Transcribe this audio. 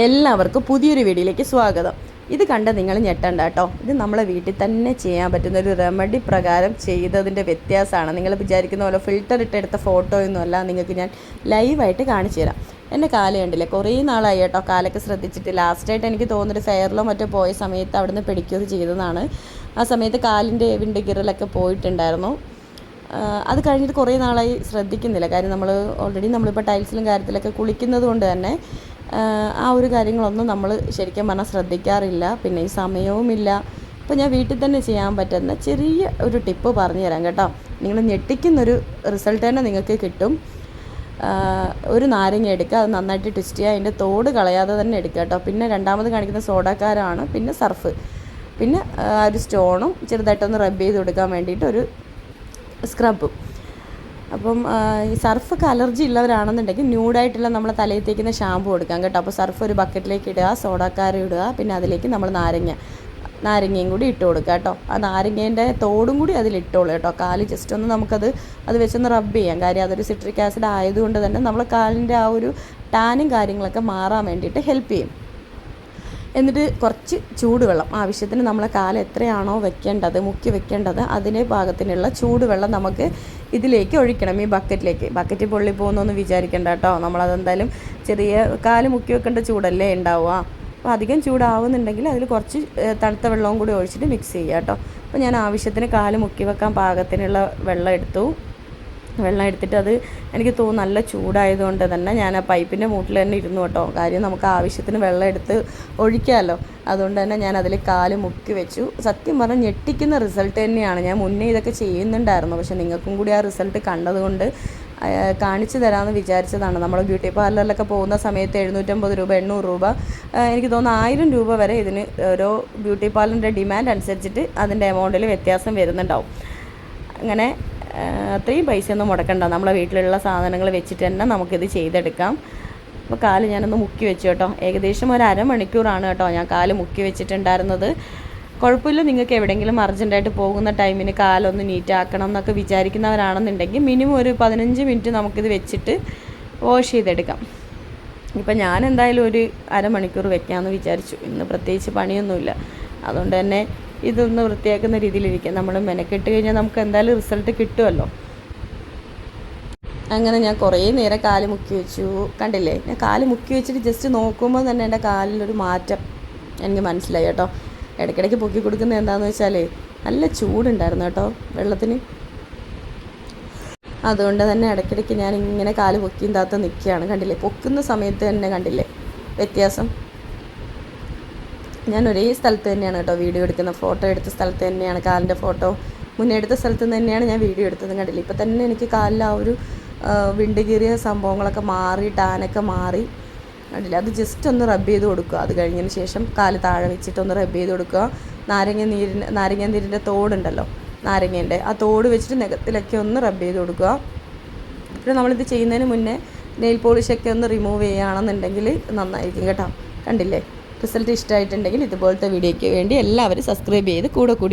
എല്ലാവർക്കും പുതിയൊരു വീഡിയോയിലേക്ക് സ്വാഗതം. ഇത് കണ്ട് നിങ്ങൾ ഞെട്ടണ്ട കേട്ടോ. ഇത് നമ്മളെ വീട്ടിൽ തന്നെ ചെയ്യാൻ പറ്റുന്ന ഒരു റെമഡി പ്രകാരം ചെയ്തതിന്റെ വ്യത്യാസമാണ്. നിങ്ങൾ വിചാരിക്കുന്ന പോലെ ഫിൽറ്റർ ഇട്ടെടുത്ത ഫോട്ടോയൊന്നുമല്ല നിങ്ങൾക്ക് ഞാൻ ലൈവായിട്ട് കാണിച്ചു തരാം. എന്റെ കാൽ കുറേ നാളായി കേട്ടോ. കാലൊക്കെ ശ്രദ്ധിച്ചിട്ട് ലാസ്റ്റായിട്ട് എനിക്ക് തോന്നുന്നൊരു ഫെയറിലോ മറ്റോ പോയ സമയത്ത് അവിടുന്ന് പെഡിക്യൂർ ചെയ്തതാണ്. ആ സമയത്ത് കാലിന്റെ വിണ്ടുകിറലൊക്കെ പോയിട്ടുണ്ടായിരുന്നു. അത് കഴിഞ്ഞിട്ട് കുറേ നാളായി ശ്രദ്ധിക്കുന്നില്ല. കാര്യം നമ്മൾ ഓൾറെഡി നമ്മളിപ്പോൾ ടൈൽസിലും കാര്യത്തിലൊക്കെ കുളിക്കുന്നത് കൊണ്ട് തന്നെ ആ ഒരു കാര്യങ്ങളൊന്നും നമ്മൾ ശരിക്കും പറഞ്ഞാൽ ശ്രദ്ധിക്കാറില്ല. പിന്നെ ഈ സമയവുമില്ല. അപ്പോൾ ഞാൻ വീട്ടിൽ തന്നെ ചെയ്യാൻ പറ്റുന്ന ചെറിയ ഒരു ടിപ്പ് പറഞ്ഞു തരാം കേട്ടോ. നിങ്ങൾ ഞെട്ടിക്കുന്നൊരു റിസൾട്ട് തന്നെ നിങ്ങൾക്ക് കിട്ടും. ഒരു നാരങ്ങ എടുക്കുക. അത് നന്നായിട്ട് ട്വിസ്റ്റ് ചെയ്യുക. അതിന്റെ തോട് കളയാതെ തന്നെ എടുക്കുക കേട്ടോ. പിന്നെ രണ്ടാമത് കാണിക്കുന്ന സോഡാക്കാരാണ്. പിന്നെ സർഫ്. പിന്നെ ഒരു സ്റ്റോണും ചെറുതായിട്ടൊന്ന് റബ്ബ് ചെയ്ത് കൊടുക്കാൻ വേണ്ടിയിട്ട് ഒരു സ്ക്രബും അപ്പം ഈ സർഫൊക്കെ അലർജി ഉള്ളവരാണെന്നുണ്ടെങ്കിൽ ന്യൂഡായിട്ടുള്ള നമ്മൾ തലയിൽ തേക്കുന്ന ഷാമ്പു കൊടുക്കാം കേട്ടോ. അപ്പോൾ സർഫ് ഒരു ബക്കറ്റിലേക്ക് ഇടുക സോഡാക്കാരം ഇടുക പിന്നെ അതിലേക്ക് നമ്മൾ നാരങ്ങ നാരങ്ങയും കൂടി ഇട്ട് കൊടുക്കുക കേട്ടോ. ആ നാരങ്ങേന്റെ തോടും കൂടി അതിൽ ഇട്ടോളൂ കേട്ടോ. കാൽ ജസ്റ്റ് ഒന്ന് നമുക്കത് അത് വെച്ചൊന്ന് റബ്ബ് ചെയ്യാം. കാര്യം അതൊരു സിട്രിക് ആസിഡ് ആയതുകൊണ്ട് തന്നെ നമ്മൾ കാലിന്റെ ആ ഒരു ടാനും കാര്യങ്ങളൊക്കെ മാറാൻ വേണ്ടിയിട്ട് ഹെൽപ്പ് ചെയ്യും. എന്നിട്ട് കുറച്ച് ചൂടുവെള്ളം. ആവശ്യത്തിന് നമ്മളെ കാലം എത്രയാണോ വെക്കേണ്ടത് മുക്കി വെക്കേണ്ടത് അതിന് പാകത്തിനുള്ള ചൂടുവെള്ളം നമുക്ക് ഇതിലേക്ക് ഒഴിക്കണം ഈ ബക്കറ്റിലേക്ക്. ബക്കറ്റ് പൊള്ളി പോകുന്നൊന്നും വിചാരിക്കേണ്ട കേട്ടോ. നമ്മളതെന്തായാലും ചെറിയ കാൽ മുക്കി വെക്കേണ്ട ചൂടല്ലേ ഉണ്ടാവുക. അപ്പോൾ അധികം ചൂടാവുന്നുണ്ടെങ്കിൽ അതിൽ കുറച്ച് തണുത്ത വെള്ളവും കൂടി ഒഴിച്ചിട്ട് മിക്സ് ചെയ്യുക കേട്ടോ. അപ്പോൾ ഞാൻ ആവശ്യത്തിന് കാൽ മുക്കി വെക്കാൻ പാകത്തിനുള്ള വെള്ളം എടുത്തു. വെള്ളം എടുത്തിട്ട് അത് എനിക്ക് തോന്നുന്നു നല്ല ചൂടായതുകൊണ്ട് തന്നെ ഞാൻ ആ പൈപ്പിന്റെ മൂട്ടിൽ തന്നെ ഇരുന്നു കേട്ടോ. കാര്യം നമുക്ക് ആവശ്യത്തിന് വെള്ളം എടുത്ത് ഒഴിക്കാമല്ലോ. അതുകൊണ്ട് തന്നെ ഞാൻ അതിൽ കാൽ മുക്കി വെച്ചു. സത്യം പറഞ്ഞാൽ ഞെട്ടിക്കുന്ന റിസൾട്ട് തന്നെയാണ്. ഞാൻ മുന്നേ ഇതൊക്കെ ചെയ്യുന്നുണ്ടായിരുന്നു. പക്ഷെ നിങ്ങൾക്കും കൂടി ആ റിസൾട്ട് കണ്ടതുകൊണ്ട് കാണിച്ചു തരാമെന്ന് വിചാരിച്ചതാണ്. നമ്മൾ ബ്യൂട്ടി പാർലറിലൊക്കെ പോകുന്ന സമയത്ത് എഴുന്നൂറ്റമ്പത് രൂപ എണ്ണൂറ് രൂപ എനിക്ക് തോന്നുന്നു ആയിരം രൂപ വരെ ഇതിന് ഓരോ ബ്യൂട്ടി പാർലറിന്റെ ഡിമാൻഡ് അനുസരിച്ചിട്ട് അതിന്റെ എമൗണ്ടിൽ വ്യത്യാസം വരുന്നുണ്ടാവും. അങ്ങനെ അത്രയും പൈസയൊന്നും മുടക്കണ്ട. നമ്മളെ വീട്ടിലുള്ള സാധനങ്ങൾ വെച്ചിട്ട് തന്നെ നമുക്കിത് ചെയ്തെടുക്കാം. അപ്പോൾ കാൽ ഞാനൊന്ന് മുക്കി വെച്ചു കേട്ടോ. ഏകദേശം ഒരു അരമണിക്കൂറാണ് കേട്ടോ ഞാൻ കാൽ മുക്കി വെച്ചിട്ടുണ്ടായിരുന്നത്. കുഴപ്പമില്ല നിങ്ങൾക്ക് എവിടെയെങ്കിലും അർജന്റായിട്ട് പോകുന്ന ടൈമിന് കാലൊന്ന് നീറ്റാക്കണം എന്നൊക്കെ വിചാരിക്കുന്നവരാണെന്നുണ്ടെങ്കിൽ മിനിമം ഒരു പതിനഞ്ച് മിനിറ്റ് നമുക്കിത് വെച്ചിട്ട് വാഷ് ചെയ്തെടുക്കാം. ഇപ്പം ഞാൻ എന്തായാലും ഒരു അരമണിക്കൂർ വെക്കാമെന്ന് വിചാരിച്ചു. ഇന്ന് പ്രത്യേകിച്ച് പണിയൊന്നുമില്ല. അതുകൊണ്ട് തന്നെ ഇതൊന്ന് വൃത്തിയാക്കുന്ന രീതിയിലിരിക്കാം. നമ്മൾ മെനക്കെട്ട് കഴിഞ്ഞാൽ നമുക്ക് എന്തായാലും റിസൾട്ട് കിട്ടുമല്ലോ. അങ്ങനെ ഞാൻ കുറേ നേരം കാൽ മുക്കി വെച്ചു. കണ്ടില്ലേ? ഞാൻ കാൽ മുക്കി വെച്ചിട്ട് ജസ്റ്റ് നോക്കുമ്പോൾ തന്നെ എന്റെ കാലിലൊരു മാറ്റം എനിക്ക് മനസ്സിലായി കേട്ടോ. ഇടയ്ക്കിടയ്ക്ക് പൊക്കി കൊടുക്കുന്നത് എന്താണെന്ന് വെച്ചാൽ നല്ല ചൂടുണ്ടായിരുന്നു കേട്ടോ വെള്ളത്തിന്. അതുകൊണ്ട് തന്നെ ഇടയ്ക്കിടയ്ക്ക് ഞാൻ ഇങ്ങനെ കാൽ പൊക്കിയും താത്ത നിൽക്കുകയാണ്. കണ്ടില്ലേ? പൊക്കുന്ന സമയത്ത് തന്നെ കണ്ടില്ലേ? വ്യത്യാസം. ഞാൻ ഒരേ സ്ഥലത്ത് തന്നെയാണ് കേട്ടോ വീഡിയോ എടുക്കുന്ന ഫോട്ടോ എടുത്ത സ്ഥലത്ത് തന്നെയാണ് കാലിന്റെ ഫോട്ടോ. മുന്നേ എടുത്ത സ്ഥലത്ത് തന്നെയാണ് ഞാൻ വീഡിയോ എടുത്തത് കണ്ടില്ല? ഇപ്പം തന്നെ എനിക്ക് കാലിൽ ആ ഒരു വിണ്ടുകീറിയ സംഭവങ്ങളൊക്കെ മാറി ടാനൊക്കെ മാറി. കണ്ടില്ല? അത് ജസ്റ്റ് ഒന്ന് റബ്ബ് ചെയ്ത് കൊടുക്കുക. അത് കഴിഞ്ഞതിന് ശേഷം കാൽ താഴെ വെച്ചിട്ട് ഒന്ന് റബ്ബ് ചെയ്ത് കൊടുക്കുക. നാരങ്ങ നീരിന്റെ നാരങ്ങ നീരിന്റെ തോടുണ്ടല്ലോ? നാരങ്ങേന്റെ. ആ തോട് വെച്ചിട്ട് നഖത്തിലൊക്കെ ഒന്ന് റബ്ബ് ചെയ്ത് കൊടുക്കുക. പിന്നെ നമ്മളിത് ചെയ്യുന്നതിന് മുന്നേ നെയിൽ പോളിഷൊക്കെ ഒന്ന് റിമൂവ് ചെയ്യുകയാണെന്നുണ്ടെങ്കിൽ നന്നായിരിക്കും കേട്ടോ. കണ്ടില്ലേ? റിസൾട്ട് ഇഷ്ടമായിട്ടുണ്ടെങ്കിൽ ഇതുപോലത്തെ വീഡിയോയ്ക്ക് വേണ്ടി എല്ലാവരും സബ്സ്ക്രൈബ് ചെയ്ത് കൂടെ കൂടി